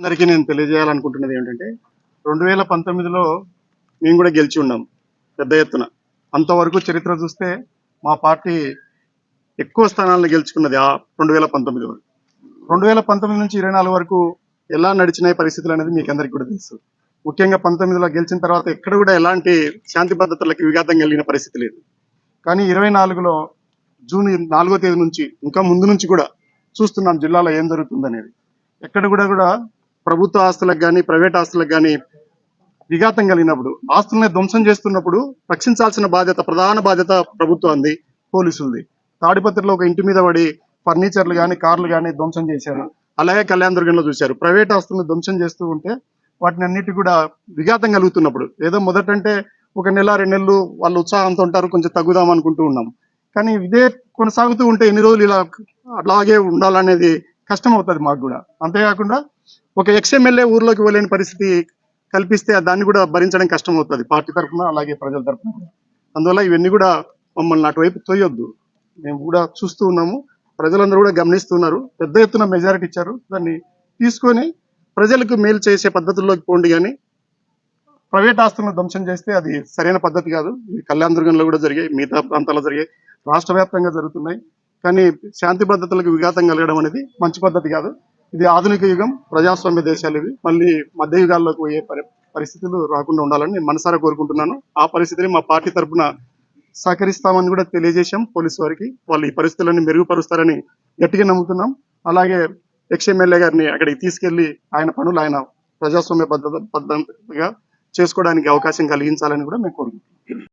అందరికీ నేను తెలియజేయాలనుకుంటున్నది ఏంటంటే రెండు వేల పంతొమ్మిదిలో మేము కూడా గెలిచి ఉన్నాం పెద్ద ఎత్తున. అంతవరకు చరిత్ర చూస్తే మా పార్టీ ఎక్కువ స్థానాలను గెలుచుకున్నది ఆ రెండు వేల పంతొమ్మిది వరకు. రెండు వేల పంతొమ్మిది నుంచి ఇరవై నాలుగు వరకు ఎలా నడిచినాయి పరిస్థితులు అనేది మీకు అందరికీ కూడా తెలుసు. ముఖ్యంగా పంతొమ్మిదిలో గెలిచిన తర్వాత ఎక్కడ కూడా ఎలాంటి శాంతి భద్రతలకు విఘాతం కలిగిన పరిస్థితి లేదు. కానీ ఇరవై నాలుగులో జూన్ నాలుగో తేదీ నుంచి ఇంకా ముందు నుంచి కూడా చూస్తున్నాం జిల్లాలో ఏం జరుగుతుందనేది. ఎక్కడ కూడా కూడా ప్రభుత్వ ఆస్తులకు కానీ ప్రైవేట్ ఆస్తులకు కానీ విఘాతం కలిగినప్పుడు ఆస్తుల్ని ధ్వంసం చేస్తున్నప్పుడు రక్షించాల్సిన బాధ్యత ప్రధాన బాధ్యత ప్రభుత్వంది పోలీసులది. తాడిపత్రిలో ఒక ఇంటి మీద పడి ఫర్నిచర్లు కానీ కార్లు కానీ ధ్వంసం చేశారు. అలాగే కళ్యాణ దుర్గంలో చూశారు. ప్రైవేట్ ఆస్తులను ధ్వంసం చేస్తూ ఉంటే వాటిని అన్నిటి కూడా విఘాతం కలుగుతున్నప్పుడు ఏదో మొదటంటే ఒక నెల రెండు నెలలు వాళ్ళు ఉత్సాహంతో ఉంటారు కొంచెం తగ్గుదాం అనుకుంటూ ఉన్నాం. కానీ ఇదే కొనసాగుతూ ఉంటే ఎన్ని రోజులు ఇలా అలాగే ఉండాలనేది కష్టం అవుతుంది మాకు కూడా. అంతేకాకుండా ఒక ఎక్స్ఎమ్మెల్యే ఊర్లోకి వెళ్ళని పరిస్థితి కల్పిస్తే దాన్ని కూడా భరించడం కష్టం అవుతుంది పార్టీ తరఫున అలాగే ప్రజల తరఫున అందువల్ల ఇవన్నీ కూడా మమ్మల్ని అటువైపు తోయొద్దు. మేము కూడా చూస్తూ ఉన్నాము. ప్రజలందరూ కూడా గమనిస్తున్నారు. పెద్ద ఎత్తున మెజారిటీ ఇచ్చారు. దాన్ని తీసుకొని ప్రజలకు మేలు చేసే పద్ధతుల్లోకి పోండి కానీ ప్రైవేట్ ఆస్తులను ధ్వంసం చేస్తే అది సరైన పద్ధతి కాదు. ఇది కళ్యాణ దుర్గంలో కూడా జరిగాయి మిగతా ప్రాంతాల్లో జరిగాయి. రాష్ట్ర వ్యాప్తంగా జరుగుతున్నాయి. కానీ శాంతి భద్రతలకు విఘాతం కలగడం అనేది మంచి పద్ధతి కాదు. ఇది ఆధునిక యుగం ప్రజాస్వామ్య దేశాలు ఇవి. మళ్ళీ మధ్య యుగాల్లోకి పోయే పరి పరిస్థితులు రాకుండా ఉండాలని నేను మనసారా కోరుకుంటున్నాను. ఆ పరిస్థితిని మా పార్టీ తరఫున సహకరిస్తామని కూడా తెలియజేశాం పోలీసు వారికి. వాళ్ళు ఈ పరిస్థితులను మెరుగుపరుస్తారని గట్టిగా నమ్ముతున్నాం. అలాగే ఎక్స్ ఎమ్మెల్యే గారిని అక్కడికి తీసుకెళ్ళి ఆయన పనులు ఆయన ప్రజాస్వామ్య పద్ధతి పద్ధతిగా చేసుకోవడానికి అవకాశం కలిగించాలని కూడా మేము కోరుకుంటున్నాం.